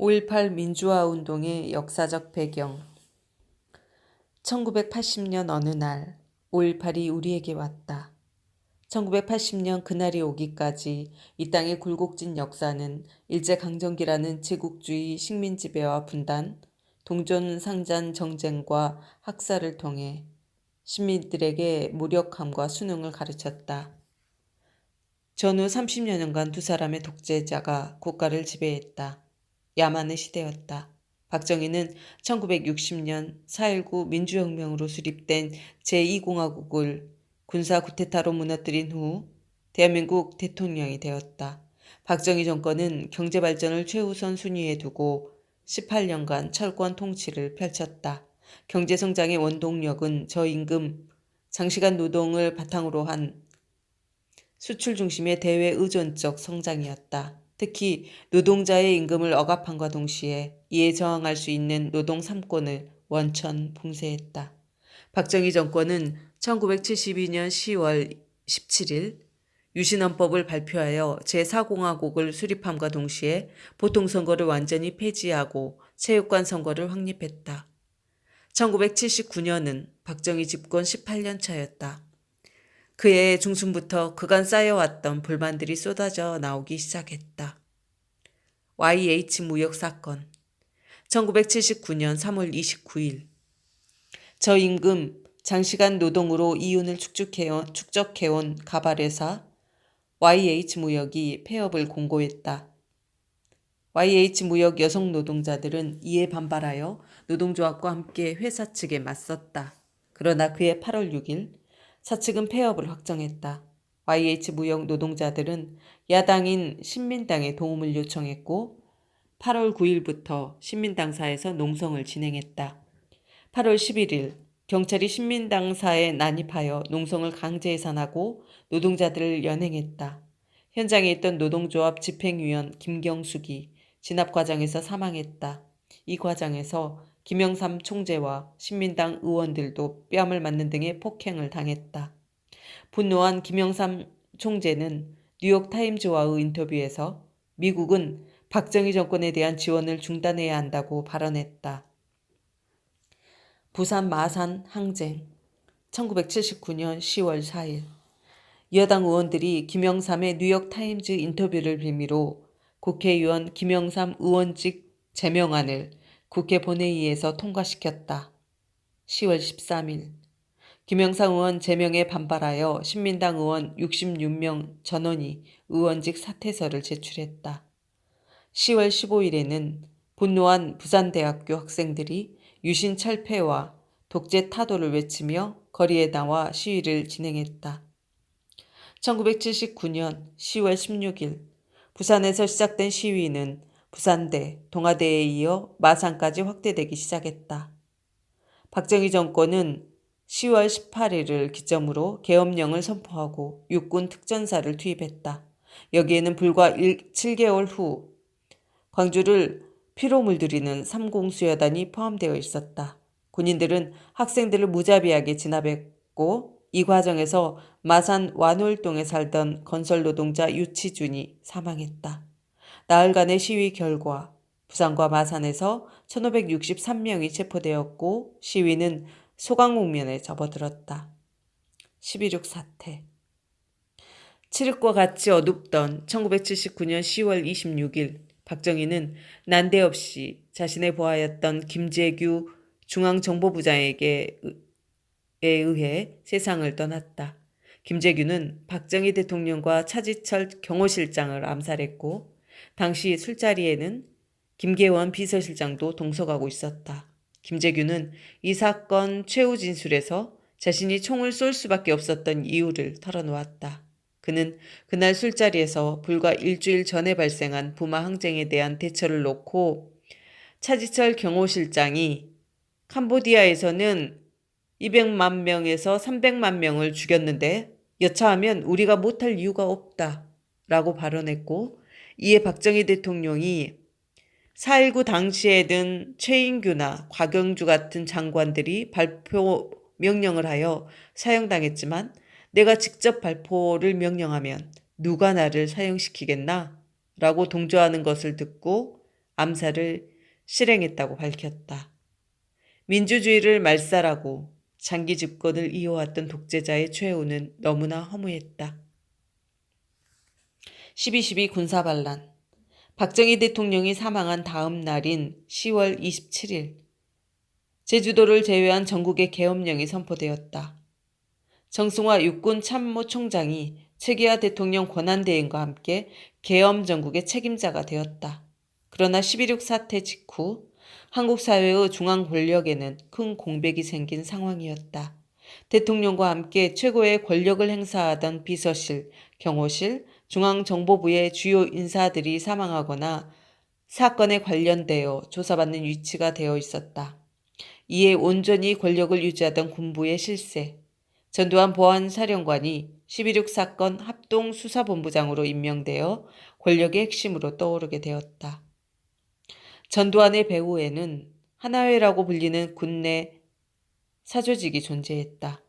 5.18 민주화 운동의 역사적 배경 1980년 어느 날 5.18이 우리에게 왔다. 1980년 그날이 오기까지 이 땅의 굴곡진 역사는 일제강점기라는 제국주의 식민지배와 분단, 동전 상잔 정쟁과 학살을 통해 시민들에게 무력함과 수능을 가르쳤다. 전후 30여년간 두 사람의 독재자가 국가를 지배했다. 야만의 시대였다. 박정희는 1960년 4.19 민주혁명으로 수립된 제2공화국을 군사 구테타로 무너뜨린 후 대한민국 대통령이 되었다. 박정희 정권은 경제 발전을 최우선 순위에 두고 18년간 철권 통치를 펼쳤다. 경제 성장의 원동력은 저임금, 장시간 노동을 바탕으로 한 수출 중심의 대외 의존적 성장이었다. 특히 노동자의 임금을 억압함과 동시에 이에 저항할 수 있는 노동 3권을 원천 봉쇄했다. 박정희 정권은 1972년 10월 17일 유신헌법을 발표하여 제4공화국을 수립함과 동시에 보통선거를 완전히 폐지하고 체육관 선거를 확립했다. 1979년은 박정희 집권 18년 차였다. 그해 중순부터 그간 쌓여왔던 불만들이 쏟아져 나오기 시작했다. YH 무역 사건 1979년 3월 29일 저 임금 장시간 노동으로 이윤을 축적해온, 축적해온 가발회사 YH 무역이 폐업을 공고했다. YH 무역 여성 노동자들은 이에 반발하여 노동조합과 함께 회사 측에 맞섰다. 그러나 그해 8월 6일 사측은 폐업을 확정했다. YH 무역 노동자들은 야당인 신민당에 도움을 요청했고 8월 9일부터 신민당사에서 농성을 진행했다. 8월 11일 경찰이 신민당사에 난입하여 농성을 강제 해산하고 노동자들을 연행했다. 현장에 있던 노동조합 집행위원 김경숙이 진압 과정에서 사망했다. 이 과정에서 김영삼 총재와 신민당 의원들도 뺨을 맞는 등의 폭행을 당했다. 분노한 김영삼 총재는 뉴욕타임즈와의 인터뷰에서 미국은 박정희 정권에 대한 지원을 중단해야 한다고 발언했다. 부산 마산 항쟁 1979년 10월 4일 여당 의원들이 김영삼의 뉴욕타임즈 인터뷰를 빌미로 국회의원 김영삼 의원직 제명안을 국회 본회의에서 통과시켰다. 10월 13일 김영삼 의원 제명에 반발하여 신민당 의원 66명 전원이 의원직 사퇴서를 제출했다. 10월 15일에는 분노한 부산대학교 학생들이 유신 철폐와 독재 타도를 외치며 거리에 나와 시위를 진행했다. 1979년 10월 16일 부산에서 시작된 시위는 부산대, 동아대에 이어 마산까지 확대되기 시작했다. 박정희 정권은 10월 18일을 기점으로 계엄령을 선포하고 육군 특전사를 투입했다. 여기에는 불과 7개월 후 광주를 피로 물들이는 삼공수여단이 포함되어 있었다. 군인들은 학생들을 무자비하게 진압했고 이 과정에서 마산 완월동에 살던 건설 노동자 유치준이 사망했다. 나흘간의 시위 결과 부산과 마산에서 1563명이 체포되었고 시위는 소강 국면에 접어들었다. 11.6 사태 7흑과 같이 어둡던 1979년 10월 26일 박정희는 난데없이 자신의 보아였던 김재규 중앙정보부장에게 에 의해 세상을 떠났다. 김재규는 박정희 대통령과 차지철 경호실장을 암살했고 당시 술자리에는 김계원 비서실장도 동석하고 있었다. 김재규는 이 사건 최후 진술에서 자신이 총을 쏠 수밖에 없었던 이유를 털어놓았다. 그는 그날 술자리에서 불과 일주일 전에 발생한 부마 항쟁에 대한 대처를 놓고 차지철 경호실장이 캄보디아에서는 200만 명에서 300만 명을 죽였는데 여차하면 우리가 못할 이유가 없다 라고 발언했고 이에 박정희 대통령이 4.19 당시에는 최인규나 곽영주 같은 장관들이 발표 명령을 하여 사형당했지만 내가 직접 발포를 명령하면 누가 나를 사형시키겠나? 라고 동조하는 것을 듣고 암살을 실행했다고 밝혔다. 민주주의를 말살하고 장기 집권을 이어왔던 독재자의 최후는 너무나 허무했다. 12.12 군사반란 박정희 대통령이 사망한 다음 날인 10월 27일 제주도를 제외한 전국의 계엄령이 선포되었다. 정승화 육군 참모 총장이 최기하 대통령 권한대행과 함께 계엄 전국의 책임자가 되었다. 그러나 11.6 사태 직후 한국 사회의 중앙 권력에는 큰 공백이 생긴 상황이었다. 대통령과 함께 최고의 권력을 행사하던 비서실, 경호실, 중앙정보부의 주요 인사들이 사망하거나 사건에 관련되어 조사받는 위치가 되어 있었다. 이에 온전히 권력을 유지하던 군부의 실세, 전두환 보안사령관이 11.6 사건 합동수사본부장으로 임명되어 권력의 핵심으로 떠오르게 되었다. 전두환의 배후에는 하나회라고 불리는 군내 사조직이 존재했다.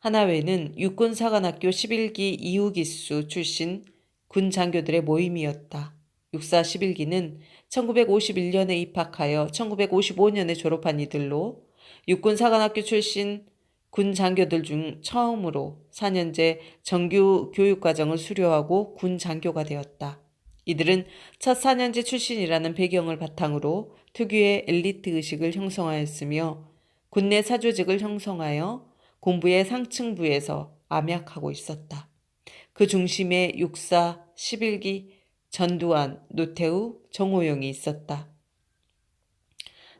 하나회는 육군사관학교 11기 이후기수 출신 군 장교들의 모임이었다. 육사 11기는 1951년에 입학하여 1955년에 졸업한 이들로 육군사관학교 출신 군 장교들 중 처음으로 4년제 정규 교육과정을 수료하고 군 장교가 되었다. 이들은 첫 4년제 출신이라는 배경을 바탕으로 특유의 엘리트 의식을 형성하였으며 군내 사조직을 형성하여 공부의 상층부에서 암약하고 있었다. 그 중심에 육사 11기 전두환, 노태우, 정호영이 있었다.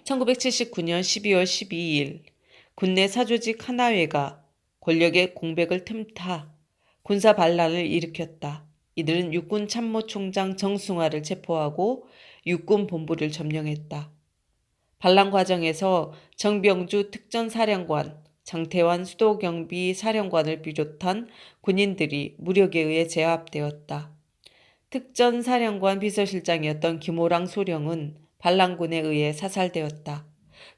1979년 12월 12일 군내 사조직 하나회가 권력의 공백을 틈타 군사 반란을 일으켰다. 이들은 육군 참모총장 정승화를 체포하고 육군 본부를 점령했다. 반란 과정에서 정병주 특전사령관, 장태환 수도경비 사령관을 비롯한 군인들이 무력에 의해 제압되었다. 특전사령관 비서실장이었던 김호랑 소령은 반란군에 의해 사살되었다.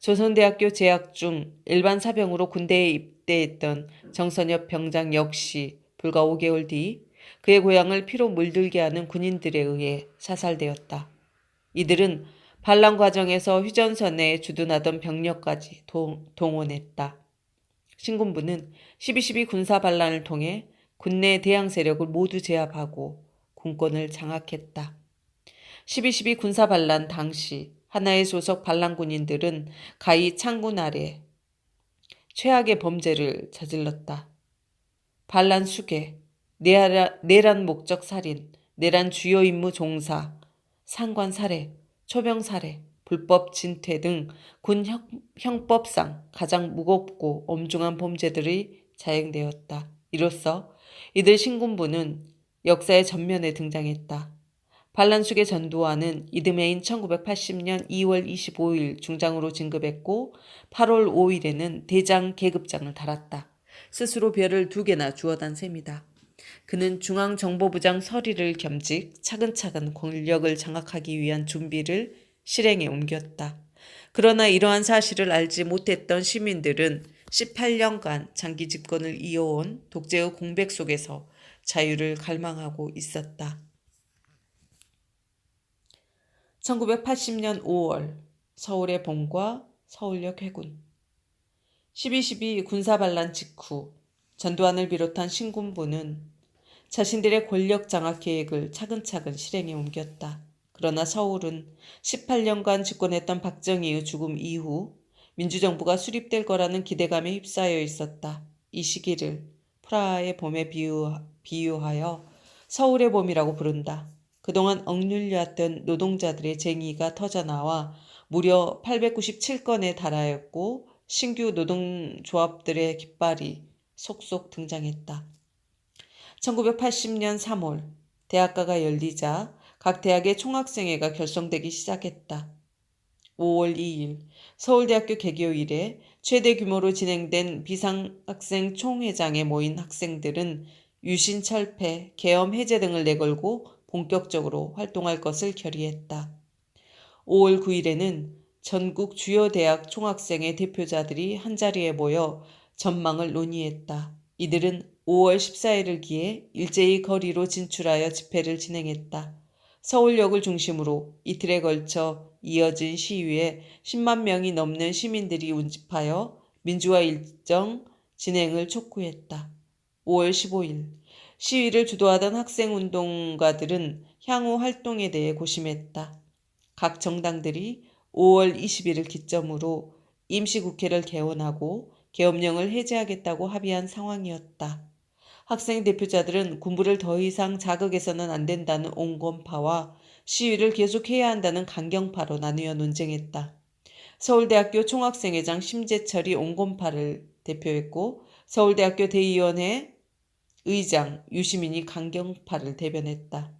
조선대학교 재학 중 일반 사병으로 군대에 입대했던 정선엽 병장 역시 불과 5개월 뒤 그의 고향을 피로 물들게 하는 군인들에 의해 사살되었다. 이들은 반란 과정에서 휴전선에 주둔하던 병력까지 동, 동원했다. 신군부는 12.12 군사 반란을 통해 군내 대항 세력을 모두 제압하고 군권을 장악했다. 12.12 군사 반란 당시 하나의 소속 반란 군인들은 가히 창군 아래 최악의 범죄를 저질렀다. 반란 수괴, 내란 목적 살인, 내란 주요 임무 종사, 상관 살해, 초병 살해, 불법 진퇴 등 군 형법상 가장 무겁고 엄중한 범죄들이 자행되었다. 이로써 이들 신군부는 역사의 전면에 등장했다. 반란숙의 전두환은 이듬해인 1980년 2월 25일 중장으로 진급했고 8월 5일에는 대장 계급장을 달았다. 스스로 별을 두 개나 주어단 셈이다. 그는 중앙정보부장 서리를 겸직 차근차근 권력을 장악하기 위한 준비를 실행에 옮겼다. 그러나 이러한 사실을 알지 못했던 시민들은 18년간 장기 집권을 이어온 독재의 공백 속에서 자유를 갈망하고 있었다. 1980년 5월 서울의 봄과 서울역 해군 12.12 군사반란 직후 전두환을 비롯한 신군부는 자신들의 권력 장악 계획을 차근차근 실행에 옮겼다. 그러나 서울은 18년간 집권했던 박정희의 죽음 이후 민주정부가 수립될 거라는 기대감에 휩싸여 있었다. 이 시기를 프라하의 봄에 비유, 비유하여 서울의 봄이라고 부른다. 그동안 억눌렸던 노동자들의 쟁의가 터져나와 무려 897건에 달하였고 신규 노동조합들의 깃발이 속속 등장했다. 1980년 3월 대학가가 열리자 각 대학의 총학생회가 결성되기 시작했다. 5월 2일 서울대학교 개교 이래 최대 규모로 진행된 비상학생 총회장에 모인 학생들은 유신 철폐, 계엄 해제 등을 내걸고 본격적으로 활동할 것을 결의했다. 5월 9일에는 전국 주요 대학 총학생회 대표자들이 한자리에 모여 전망을 논의했다. 이들은 5월 14일을 기해 일제히 거리로 진출하여 집회를 진행했다. 서울역을 중심으로 이틀에 걸쳐 이어진 시위에 10만 명이 넘는 시민들이 운집하여 민주화 일정 진행을 촉구했다. 5월 15일 시위를 주도하던 학생운동가들은 향후 활동에 대해 고심했다. 각 정당들이 5월 20일을 기점으로 임시국회를 개원하고 계엄령을 해제하겠다고 합의한 상황이었다. 학생 대표자들은 군부를 더 이상 자극해서는 안 된다는 온건파와 시위를 계속해야 한다는 강경파로 나누어 논쟁했다. 서울대학교 총학생회장 심재철이 온건파를 대표했고 서울대학교 대의원회 의장 유시민이 강경파를 대변했다.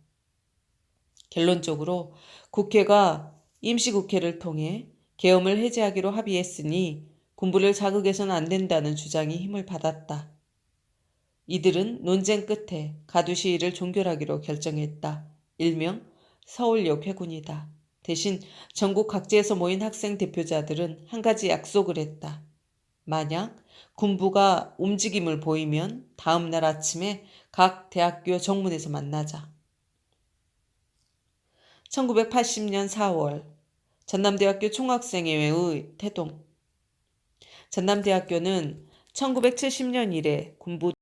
결론적으로 국회가 임시국회를 통해 계엄을 해제하기로 합의했으니 군부를 자극해서는 안 된다는 주장이 힘을 받았다. 이들은 논쟁 끝에 가두 시위를 종결하기로 결정했다. 일명 서울역 회군이다. 대신 전국 각지에서 모인 학생 대표자들은 한 가지 약속을 했다. 만약 군부가 움직임을 보이면 다음 날 아침에 각 대학교 정문에서 만나자. 1980년 4월 전남대학교 총학생회의 태동 전남대학교는 1970년 이래 군부